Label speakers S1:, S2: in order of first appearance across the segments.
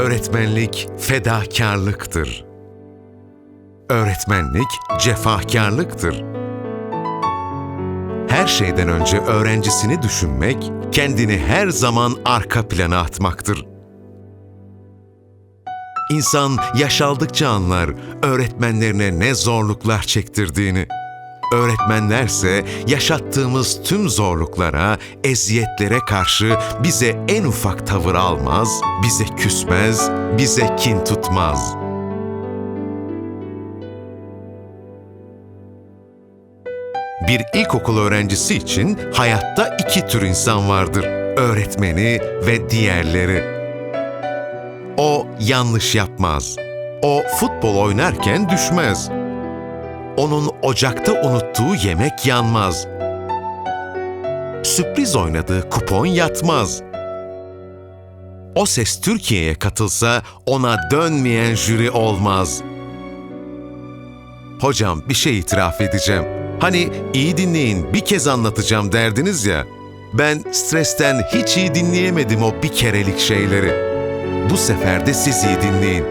S1: Öğretmenlik fedakarlıktır. Öğretmenlik cefakarlıktır. Her şeyden önce öğrencisini düşünmek, kendini her zaman arka plana atmaktır. İnsan yaş aldıkça anlar öğretmenlerine ne zorluklar çektirdiğini. Öğretmenlerse yaşattığımız tüm zorluklara, eziyetlere karşı bize en ufak tavır almaz, bize küsmez, bize kin tutmaz. Bir ilkokul öğrencisi için hayatta iki tür insan vardır. Öğretmeni ve diğerleri. O yanlış yapmaz. O futbol oynarken düşmez. Onun ocakta unuttuğu yemek yanmaz. Sürpriz oynadığı kupon yatmaz. O ses Türkiye'ye katılsa ona dönmeyen jüri olmaz. Hocam bir şey itiraf edeceğim. Hani iyi dinleyin bir kez anlatacağım derdiniz ya. Ben stresten hiç iyi dinleyemedim o bir kerelik şeyleri. Bu sefer de siz iyi dinleyin.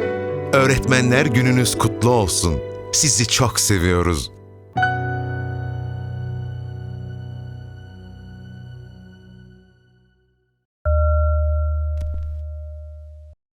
S1: Öğretmenler gününüz kutlu olsun. Sizi çok seviyoruz.